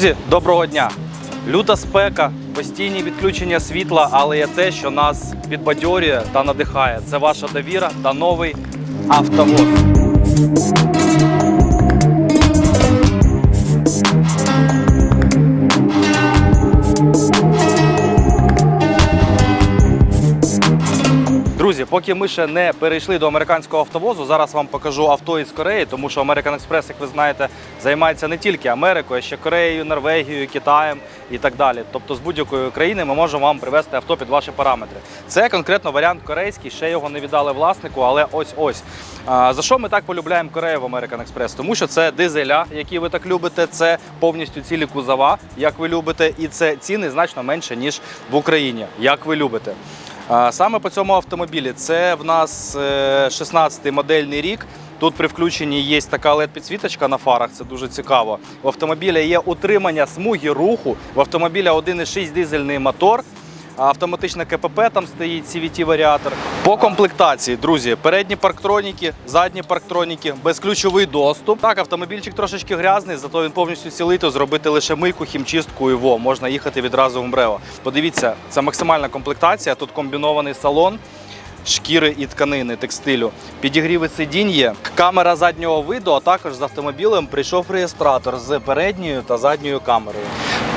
Друзі, доброго дня! Люта спека, постійні відключення світла, але є те, що нас підбадьорює та надихає. Це ваша довіра та новий автовоз. Друзі, поки ми ще не перейшли до американського автовозу, зараз вам покажу авто із Кореї, тому що American Express, як ви знаєте, займається не тільки Америкою, а ще Кореєю, Норвегією, Китаєм і так далі. Тобто з будь-якої країни ми можемо вам привезти авто під ваші параметри. Це конкретно варіант корейський, ще його не віддали власнику, але ось ось. А, за що ми так полюбляємо Корею в American Express? Тому що це дизеля, які ви так любите, це повністю цілі кузова, як ви любите, і це ціни значно менше ніж в Україні, як ви любите. Саме по цьому автомобілі це в нас 16-й модельний рік. Тут при включенні є така led підсвіточка на фарах, це дуже цікаво. В автомобіля є утримання смуги руху. В автомобіля 1,6 дизельний мотор. Автоматичне КПП там стоїть CVT варіатор. По комплектації, друзі, передні парктроніки, задні парктроніки, безключовий доступ. Так, автомобільчик трошечки грязний, зато він повністю цілий, то зробити лише мийку, хімчистку і во, можна їхати відразу в МРЕО. Подивіться, це максимальна комплектація. Тут комбінований салон. Шкіри і тканини текстилю, підігріви сидінь є, камера заднього виду, а також з автомобілем прийшов реєстратор з передньою та задньою камерою.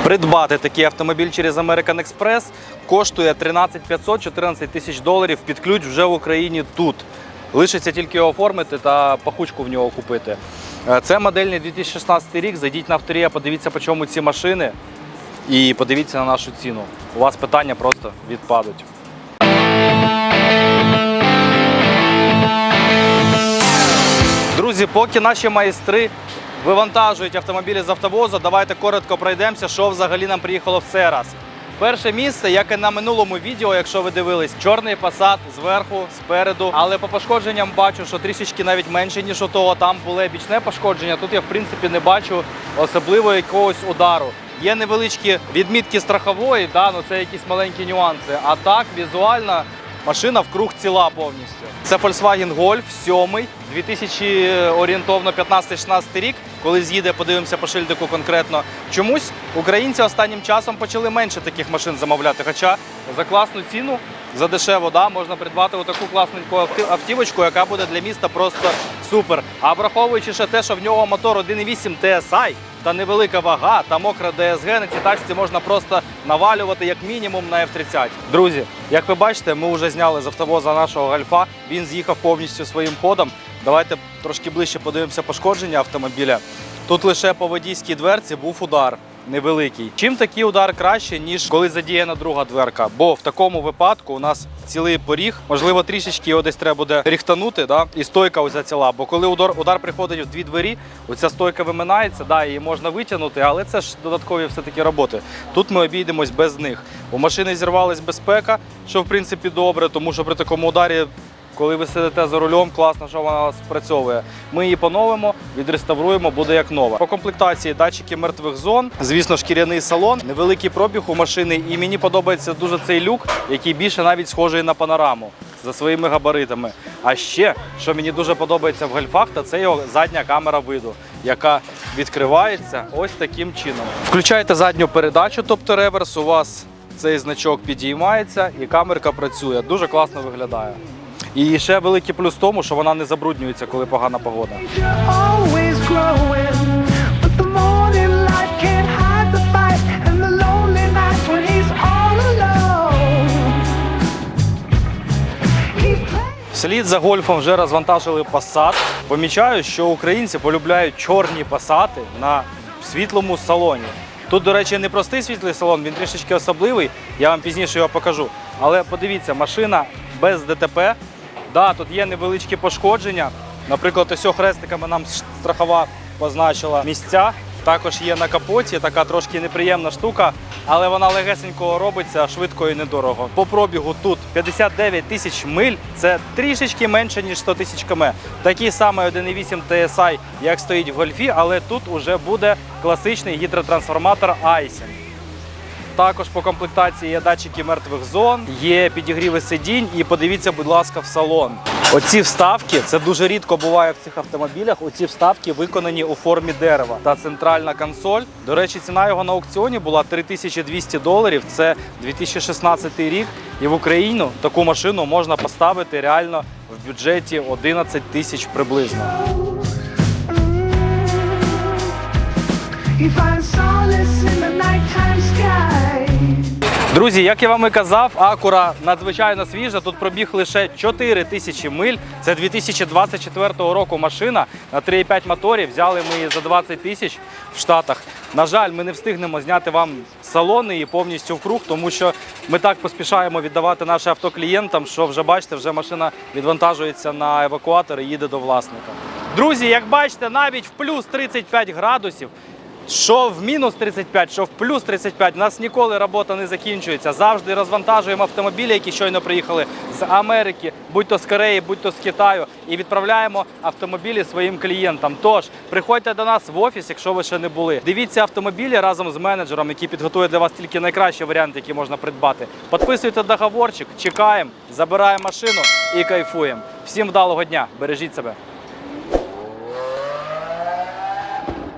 Придбати такий автомобіль через American Express коштує 13 500 14 тисяч доларів під ключ вже в Україні тут. Лишиться тільки його оформити та пахучку в нього купити. Е, Це модельний 2016 рік. Зайдіть на авторія, подивіться, по чому ці машини, і подивіться на нашу ціну. У вас питання просто відпадуть. Друзі, поки наші майстри вивантажують автомобілі з автовозу, давайте коротко пройдемося, що взагалі нам приїхало в цей раз. Перше місце, як і на минулому відео, якщо ви дивились, чорний посад зверху, спереду. Але по пошкодженням бачу, що трішечки навіть менше, ніж у того. Там було бічне пошкодження. Тут я в принципі не бачу особливо якогось удару. Є невеличкі відмітки страхової, да, ну це якісь маленькі нюанси. А так візуально Машина вкруг ціла повністю. Це Volkswagen Golf 7, 2000 орієнтовно 15-16 рік. Коли з'їде, подивимося по шильдику конкретно. Чомусь українці останнім часом почали менше таких машин замовляти. Хоча за класну ціну, за дешево, да, можна придбати отаку класненьку автівочку, яка буде для міста просто супер. А враховуючи ще те, що в нього мотор 1.8 TSI, та невелика вага та мокра ДСГ на цій тачці можна просто навалювати як мінімум на F30. Друзі, як ви бачите, ми вже зняли з автовоза нашого гальфа. Він з'їхав повністю своїм ходом. Давайте трошки ближче подивимося пошкодження автомобіля. Тут лише по водійській дверці був удар. Невеликий. Чим такий удар краще, ніж коли задіяна друга дверка? Бо в такому випадку у нас цілий поріг, можливо, трішечки його десь треба буде ріхтанути, да? і стойка ось ціла. Бо коли удар, удар приходить в дві двері, оця стойка виминається, да, її можна витягнути, але це ж додаткові все-таки роботи. Тут ми обійдемось без них. У машини зірвалась безпека, що в принципі добре, тому що при такому ударі коли ви сидите за рулем, класно, що вона спрацьовує. Ми її поновимо, відреставруємо, буде як нова. По комплектації датчики мертвих зон, звісно, шкіряний салон, невеликий пробіг у машини. І мені подобається дуже цей люк, який більше навіть схожий на панораму за своїми габаритами. А ще, що мені дуже подобається в гольфах, то це його задня камера виду, яка відкривається ось таким чином. Включаєте задню передачу, тобто реверс, у вас цей значок підіймається і камерка працює. Дуже класно виглядає. І ще великий плюс в тому, що вона не забруднюється, коли погана погода. Вслід за гольфом вже розвантажили Passat. Помічаю, що українці полюбляють чорні пасати на світлому салоні. Тут, до речі, не простий світлий салон, він трішечки особливий. Я вам пізніше його покажу. Але подивіться, машина без ДТП. Да, тут є невеличкі пошкодження. Наприклад, ось хрестиками нам страхова позначила місця. Також є на капоті така трошки неприємна штука, але вона легесенько робиться швидко і недорого. По пробігу тут 59 тисяч миль. Це трішечки менше ніж 100 тисяч км. Такий самий 1.8 TSI, як стоїть в гольфі, але тут уже буде класичний гідротрансформатор Айсен. Також по комплектації є датчики мертвих зон, є підігріви сидінь. І подивіться, будь ласка, в салон. Оці вставки це дуже рідко буває в цих автомобілях. Оці вставки виконані у формі дерева. Та центральна консоль. До речі, ціна його на аукціоні була 3200 доларів. Це 2016 рік. І в Україну таку машину можна поставити реально в бюджеті 11 тисяч приблизно. Друзі, як я вам і казав, Акура надзвичайно свіжа. Тут пробіг лише 4 тисячі миль. Це 2024 року машина на 3,5 моторі. Взяли ми її за 20 тисяч в Штатах. На жаль, ми не встигнемо зняти вам салони і повністю в круг, тому що ми так поспішаємо віддавати наше авто клієнтам, що вже бачите, вже машина відвантажується на евакуатор і їде до власника. Друзі, як бачите, навіть в плюс 35 градусів що в мінус 35, що в плюс 35, у нас ніколи робота не закінчується. Завжди розвантажуємо автомобілі, які щойно приїхали з Америки, будь то з Кореї, будь то з Китаю, і відправляємо автомобілі своїм клієнтам. Тож приходьте до нас в офіс, якщо ви ще не були. Дивіться автомобілі разом з менеджером, який підготує для вас тільки найкращі варіанти, які можна придбати. Підписуйте договорчик, чекаємо, забираємо машину і кайфуємо. Всім вдалого дня! Бережіть себе!